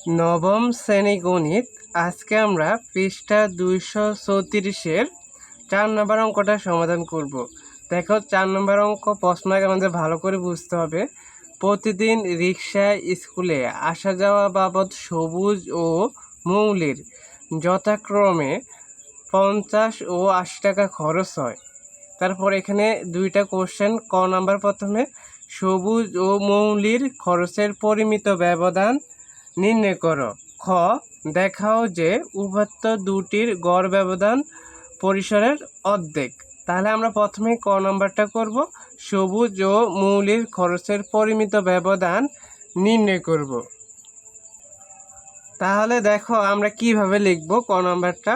নবম শ্রেণি গণিত। আজকে আমরা পৃষ্ঠা দুইশো চৌত্রিশের চার নম্বর অঙ্কটা সমাধান করব। দেখো, চার নম্বর অঙ্ক প্রশ্ন আগে আমাদের ভালো করে বুঝতে হবে। প্রতিদিন রিক্সায় স্কুলে আসা যাওয়া বাবদ সবুজ ও মৌলির যথাক্রমে পঞ্চাশ ও আশি টাকা খরচ হয়। তারপর এখানে দুইটা কোশ্চেন ক নাম্বার প্রথমে সবুজ ও মৌলির খরচের পরিমিত ব্যবধান নির্ণয় করো। খ, দেখাও যে উপাত্ত দুটির গড় ব্যবধান পরিসরের অর্ধেক। তাহলে আমরা প্রথমে ক নাম্বারটা করব। সবুজ ও মৌলির খরচের পরিমিত ব্যবধান নির্ণয় করব। তাহলে দেখো আমরা কীভাবে লিখব ক নাম্বারটা।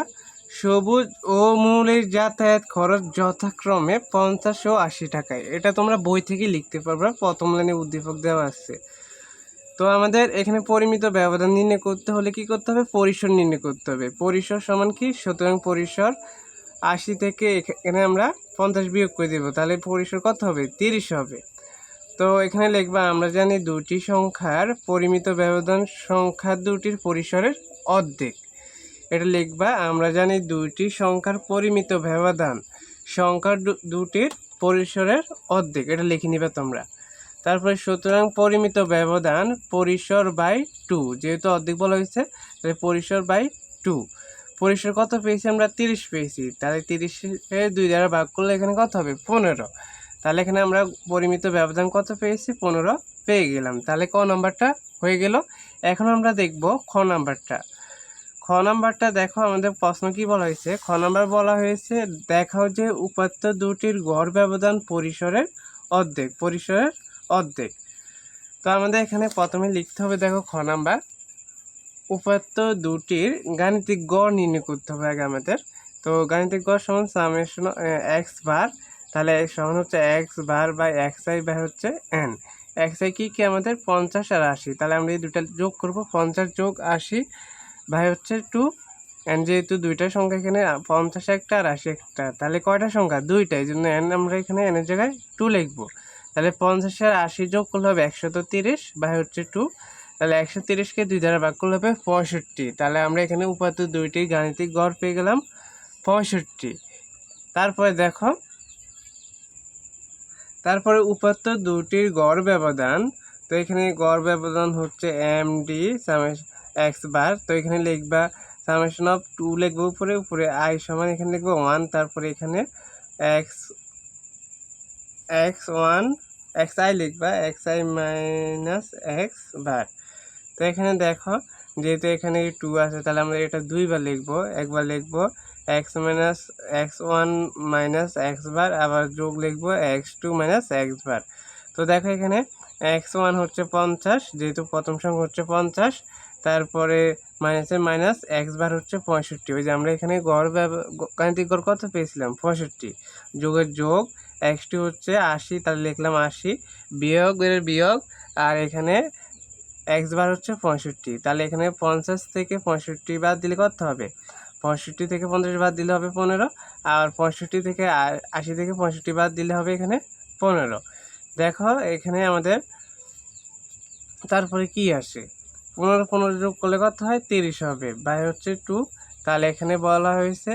সবুজ ও মৌলির যাতায়াত খরচ যথাক্রমে পঞ্চাশ ও আশি টাকায়। এটা তোমরা বই থেকে লিখতে পারবে, প্রথম লাইনে উদ্দীপক দেওয়া আছে। তো আমাদের এখানে পরিমিত ব্যবধান নির্ণয় করতে হলে কি করতে হবে? পরিসর নির্ণয় করতে হবে। পরিসর সমান কি? সুতরাং পরিসর আশি থেকে এখানে আমরা পঞ্চাশ বিয়োগ করে দেবো। তাহলে পরিসর কত হবে? তিরিশ হবে। তো এখানে লিখবা, আমরা জানি দুটি সংখ্যার পরিমিত ব্যবধান সংখ্যা দুটির পরিসরের অর্ধেক। এটা লিখবা, আমরা জানি দুইটি সংখ্যার পরিমিত ব্যবধান সংখ্যা দুটির পরিসরের অর্ধেক। এটা লিখে নিবে তোমরা। তারপরে সুতরাং পরিমিত ব্যবধান পরিসর বাই টু, যেহেতু অর্ধেক বলা হয়েছে, তাহলে পরিসর বাই টু। পরিসর কত পেয়েছি আমরা? তিরিশ পেয়েছি। তাহলে তিরিশে দুই দ্বারা ভাগ করলে এখানে কত হবে? পনেরো। তাহলে এখানে আমরা পরিমিত ব্যবধান কত পেয়েছি? পনেরো পেয়ে গেলাম। তাহলে ক নাম্বারটা হয়ে গেল। এখন আমরা দেখব খ নাম্বারটা। খ নাম্বারটা দেখো, আমাদের প্রশ্ন কি বলা হয়েছে? খ নাম্বার বলা হয়েছে, দেখাও যে উপাত্ত দুটির গড় ব্যবধান পরিসরের অর্ধেক, পরিসরের অর্ধেক। তো আমাদের এখানে প্রথমে লিখতে হবে, দেখো খ নাম্বার। উপাত্ত দুটির গাণিতিক গড় নির্ণয় করতে হবে আগে আমাদের। তো গাণিতিক গড় সমান সামেশন এক্স বার তাহলে সমান হচ্ছে x bar by x i by হচ্ছে এন এক্স আই কী কী আমাদের পঞ্চাশ আর আশি? তাহলে আমরা এই দুটা যোগ করব, পঞ্চাশ যোগ আশি ভাই হচ্ছে টু এন যেহেতু দুইটা সংখ্যা এখানে, পঞ্চাশ একটা আর আশি একটা, তাহলে কয়টা সংখ্যা? দুইটা, এই জন্য এন আমরা এখানে এনের জায়গায় টু লিখব। তাহলে পঞ্চাশ আর আশি যোগ করলে হবে একশত তিরিশ বা হচ্ছে টু তাহলে একশো তিরিশকে দুই দ্বারা ভাগ করলে হবে পঁয়ষট্টি। তাহলে আমরা এখানে উপাত্ত দুইটি গাণিতিক গড় পেয়ে গেলাম পঁয়ষট্টি। তারপরে দেখো, তারপরে উপাত্ত দুটির গড় ব্যবধান, তো এখানে গড় ব্যবধান হচ্ছে এম ডি এক্স বার তো এখানে লিখবা সামেশন অফ টু লিখব উপরে উপরে আই সমান এখানে লিখব ওয়ান তারপরে এখানে x x one x i লিখবা এক্স আই মাইনাস এক্স বার। তো এখানে দেখো, যেহেতু এখানে টু আছে, তাহলে আমরা এটা দুইবার লিখব। একবার লিখব x minus x one minus x বার, আবার যোগ লিখব এক্স টু মাইনাস এক্স বার। তো দেখো এখানে এক্স ওয়ান হচ্ছে পঞ্চাশ, যেহেতু প্রথম সংখ্যা হচ্ছে পঞ্চাশ, তারপরে মাইনাসের মাইনাস এক্স বার হচ্ছে পঁয়ষট্টি। ওই যে আমরা এখানে গড় ব্যব- গ- গাণিতিক গড় কত পেয়েছিলাম? পঁয়ষট্টি। যোগের যোগ, এক্স টু হচ্ছে আশি, তাহলে লিখলাম আশি। বিয়োগ এর বিয়োগ, আর এখানে এক্স বার হচ্ছে পঁয়ষট্টি। তাহলে এখানে পঞ্চাশ থেকে পঁয়ষট্টি বাদ দিলে কত হবে? পঁয়ষট্টি থেকে পঞ্চাশ বাদ দিলে হবে পনেরো, আর পঁয়ষট্টি থেকে আশি থেকে পঁয়ষট্টি বাদ দিলে হবে এখানে পনেরো। দেখো, এখানে আমাদের তারপরে কি আসে? পনেরো পনেরো যোগ করলে কত হয়? তিরিশ হবে। বাই হচ্ছে টু তাহলে এখানে বলা হয়েছে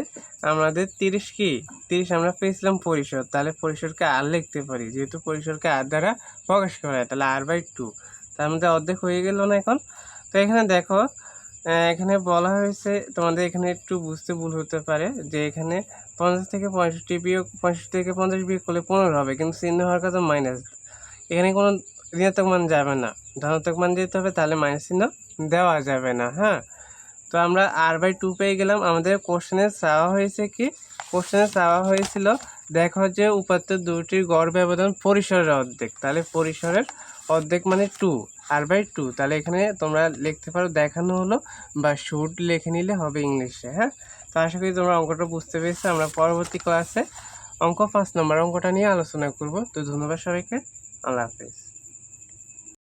আমাদের তিরিশ কি? তিরিশ আমরা পেয়েছিলাম পরিসর তাহলে পরিসরকে আর লিখতে পারি। যেহেতু পরিসরকে আর দ্বারা প্রকাশ করা হয়, তাহলে আর বাই টু তার মধ্যে অর্ধেক হয়ে গেল না এখন? তো এখানে দেখো এখানে বলা হয়েছে, তোমাদের এখানে একটু বুঝতে ভুল হতে পারে, যে এখানে পঞ্চাশ থেকে পঁয়ষট্টি বিয়োগ, পঁয়ষট্টি থেকে পঞ্চাশ বিয়োগ করলে পনেরো হবে, কিন্তু চিহ্ন হওয়ার কথা মাইনাস এখানে কোনো ঋণাত্মক মান যাবে না। ধনাত্মক মান দিতে হবে, তাহলে মাইনাস চিহ্ন দেওয়া যাবে না হ্যাঁ? তো আমরা আর বাই টু পেয়ে গেলাম। আমাদের কোশ্চেনে চাওয়া হয়েছে কি? কোশ্চেনে চাওয়া হয়েছিল দেখো যে উপাত্ত দুটির গড় ব্যবধান পরিসরের অর্ধেক। তাহলে পরিসরের অর্ধেক মানে টু আর বাই টু তাহলে এখানে তোমরা লিখতে পারো, দেখানো হলো বা শুট লিখে নিলে হবে ইংলিশে হ্যাঁ? তো আশা করি তোমরা অঙ্কটা বুঝতে পেরেছ। আমরা পরবর্তী ক্লাসে অঙ্ক পাঁচ নম্বর অঙ্কটা নিয়ে আলোচনা করব। তো ধন্যবাদ সবাইকে। আল্লাহ হাফিজ।